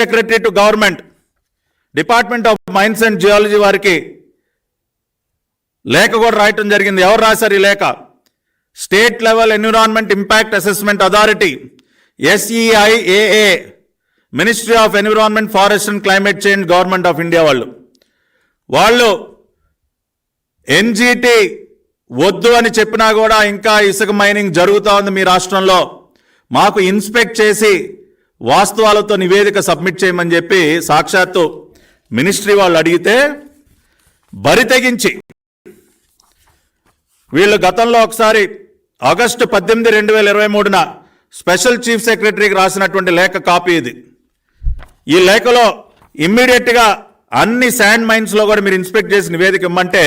Secretary to government department of mines and geology వారికి లేఖ కూడా రాయటం జరిగింది. ఎవరు రాశారు ఈ లేఖ? State level environment impact assessment authority SEIAA ministry of environment forest and climate change government of India వాళ్ళు. వాళ్ళు ఎన్జీటీ వద్దు అని చెప్పినా కూడా ఇంకా ఇసుక మైనింగ్ జరుగుతూ ఉంది మీ రాష్ట్రంలో. మాకు ఇన్స్పెక్ట్ చేసి వాస్తవాలతో నివేదిక సబ్మిట్ చేయమని చెప్పి సాక్షాత్తు మినిస్ట్రీ వాళ్ళు అడిగితే బరి తెగించి. వీళ్ళు గతంలో ఒకసారి ఆగస్టు పద్దెనిమిది రెండు వేల ఇరవై మూడున స్పెషల్ చీఫ్ సెక్రటరీకి రాసినటువంటి లేఖ కాపీ ఇది. ఈ లేఖలో ఇమ్మీడియట్గా అన్ని శాండ్ మైన్స్లో కూడా మీరు ఇన్స్పెక్ట్ చేసి నివేదిక ఇమ్మంటే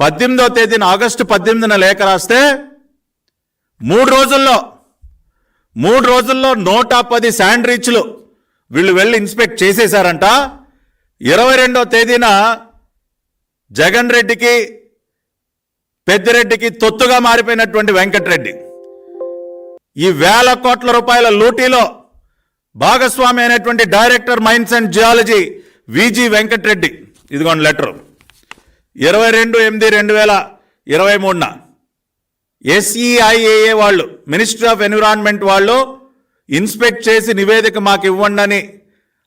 పద్దెనిమిదో తేదీన ఆగస్టు పద్దెనిమిదిన లేఖ రాస్తే మూడు రోజుల్లో మూడు రోజుల్లో నూట పది శాండ్రిచ్లు వీళ్ళు వెళ్ళి ఇన్స్పెక్ట్ చేసేశారంట. ఇరవై రెండో తేదీన జగన్ రెడ్డికి పెద్దిరెడ్డికి తొత్తుగా మారిపోయినటువంటి వెంకటరెడ్డి. ఈ వేల కోట్ల రూపాయల లూటీలో భాగస్వామి అయినటువంటి director mines and geology V G Venkatareddy. ఇదిగోండి లెటర్. ఇరవై రెండు ఎనిమిది రెండు వేల ఇరవై మూడున ఎస్ఈఐఏఏ వాళ్ళు మినిస్ట్రీ ఆఫ్ ఎన్విరాన్మెంట్ వాళ్ళు ఇన్స్పెక్ట్ చేసి నివేదిక మాకు ఇవ్వండి అని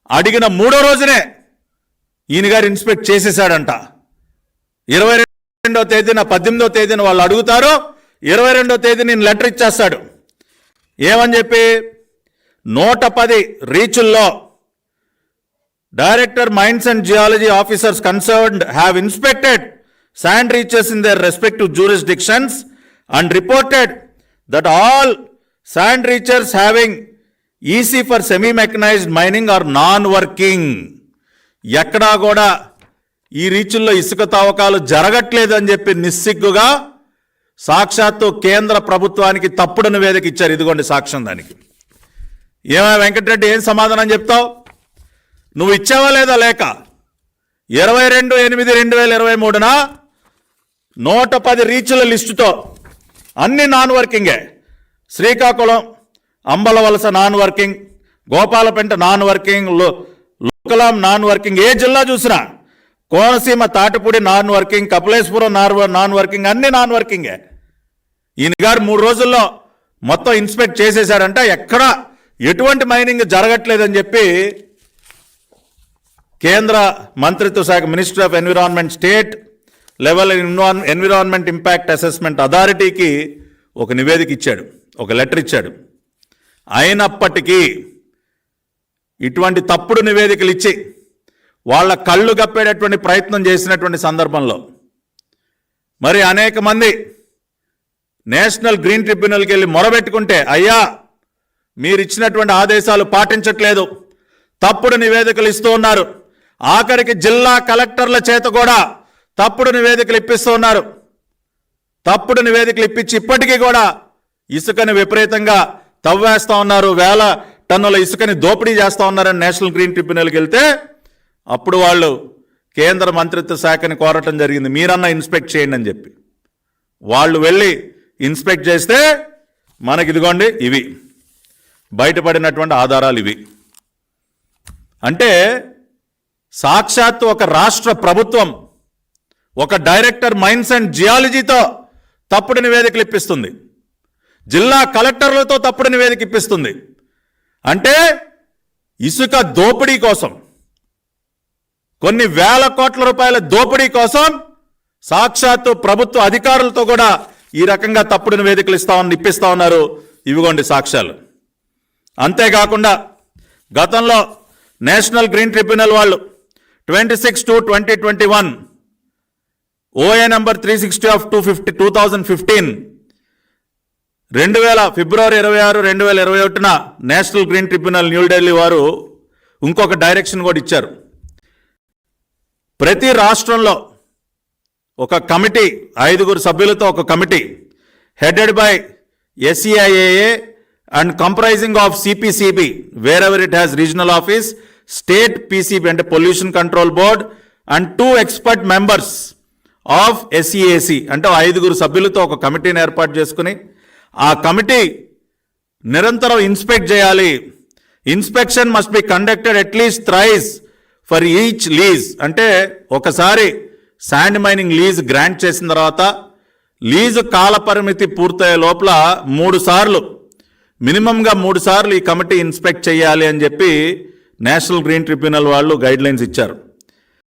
అడిగిన మూడో రోజునే ఈయన గారు ఇన్స్పెక్ట్ చేసేసాడంట. ఇరవై రెండో తేదీన పద్దెనిమిదో తేదీన వాళ్ళు అడుగుతారు ఇరవై రెండో తేదీ నేను లెటర్ ఇచ్చేస్తాడు. ఏమని చెప్పి నూట పది రీచుల్లో director mines and geology officers concerned have inspected sand reaches in their respective jurisdictions and reported that all sand reachers having EC for semi mechanised mining are non working ఎక్కడా కూడా ఈ రీచుల్లో ఇసుక తవ్వకాలు జరగట్లేదని చెప్పి నిస్సిగ్గుగా సాక్షాత్తు కేంద్ర ప్రభుత్వానికి తప్పుడు నివేదిక ఇచ్చారు. ఇదిగోండి సాక్ష్యం దానికి. ఏమా వెంకటరెడ్డి ఏం సమాధానం చెప్తావు? నువ్వు ఇచ్చావా లేదా లేక? ఇరవై రెండు ఎనిమిది రెండు వేల ఇరవై మూడున నూట పది రీచుల లిస్టుతో అన్ని non వర్కింగే. Srikakulam Ambalavalasa non working Gopalapeta non working లో- లోకలాం నాన్ వర్కింగ్ ఏ జిల్లా చూసినా Konaseema Tatapudi non working Kapileswaram non working అన్ని నాన్ వర్కింగే. ఈయన గారు మూడు రోజుల్లో మొత్తం ఇన్స్పెక్ట్ చేసేశారంట ఎక్కడ ఎటువంటి మైనింగ్ జరగట్లేదని చెప్పి కేంద్ర మంత్రిత్వ శాఖ minister of environment state level environment impact assessment అథారిటీకి ఒక నివేదిక ఇచ్చాడు ఒక లెటర్ ఇచ్చాడు. అయినప్పటికీ ఇటువంటి తప్పుడు నివేదికలు ఇచ్చి వాళ్ళ కళ్ళు కప్పేటటువంటి ప్రయత్నం చేసినటువంటి సందర్భంలో మరి అనేక మంది నేషనల్ గ్రీన్ ట్రిబ్యునల్కి వెళ్ళి మొరబెట్టుకుంటే అయ్యా మీరు ఇచ్చినటువంటి ఆదేశాలు పాటించట్లేదు తప్పుడు నివేదికలు ఇస్తూ ఉన్నారు. ఆఖరికి జిల్లా కలెక్టర్ల చేత కూడా తప్పుడు నివేదికలు ఇప్పిస్తూ ఉన్నారు. తప్పుడు నివేదికలు ఇప్పించి ఇప్పటికీ కూడా ఇసుకని విపరీతంగా తవ్వేస్తా ఉన్నారు. వేల టన్నుల ఇసుకని దోపిడీ చేస్తూ ఉన్నారని నేషనల్ గ్రీన్ ట్రిబ్యునల్కి వెళ్తే అప్పుడు వాళ్ళు కేంద్ర మంత్రిత్వ శాఖని కోరటం జరిగింది. మీరన్నా ఇన్స్పెక్ట్ చేయండి అని చెప్పి. వాళ్ళు వెళ్ళి ఇన్స్పెక్ట్ చేస్తే మనకి ఇదిగోండి ఇవి. బయటపడినటువంటి ఆధారాలు ఇవి. అంటే సాక్షాత్తు ఒక రాష్ట్ర ప్రభుత్వం ఒక డైరెక్టర్ మైన్స్ అండ్ జియాలజీతో తప్పుడు నివేదికలు ఇప్పిస్తుంది. జిల్లా కలెక్టర్లతో తప్పుడు నివేదిక ఇప్పిస్తుంది. అంటే ఇసుక దోపిడీ కోసం కొన్ని వేల కోట్ల రూపాయల దోపిడీ కోసం సాక్షాత్తు ప్రభుత్వ అధికారులతో కూడా ఈ రకంగా తప్పుడు నివేదికలు ఇస్తా ఇప్పిస్తా ఉన్నారు ఇవిగోండి సాక్ష్యాలు. అంతేకాకుండా గతంలో నేషనల్ గ్రీన్ ట్రిబ్యునల్ వాళ్ళు twenty six to twenty twenty one OA number three sixty of two fifty two thousand fifteen రెండు వేల ఫిబ్రవరి ఇరవై ఆరు రెండు వేల ఇరవై ఒకటిన నేషనల్ గ్రీన్ ట్రిబ్యునల్ న్యూఢిల్లీ వారు ఇంకొక డైరెక్షన్ కూడా ఇచ్చారు. ప్రతి రాష్ట్రంలో ఒక కమిటీ ఐదుగురు సభ్యులతో ఒక committee headed by SEIAA and comprising of CPCB wherever it has regional office state PCB అంటే pollution control board and two expert members of SEAC అంటే ఐదుగురు సభ్యులతో ఒక కమిటీని ఏర్పాటు చేసుకుని ఆ కమిటీ నిరంతరం ఇన్స్పెక్ట్ చేయాలి. Inspection must be conducted at least thrice for each lease. అంటే ఒకసారి శాండ్ మైనింగ్ లీజ్ గ్రాంట్ చేసిన తర్వాత లీజు కాలపరిమితి పూర్తయ్యే లోపల మూడు సార్లు మినిమంగా మూడు సార్లు ఈ కమిటీ ఇన్స్పెక్ట్ చేయాలి అని చెప్పి నేషనల్ గ్రీన్ ట్రిబ్యునల్ వాళ్ళు గైడ్లైన్స్ ఇచ్చారు.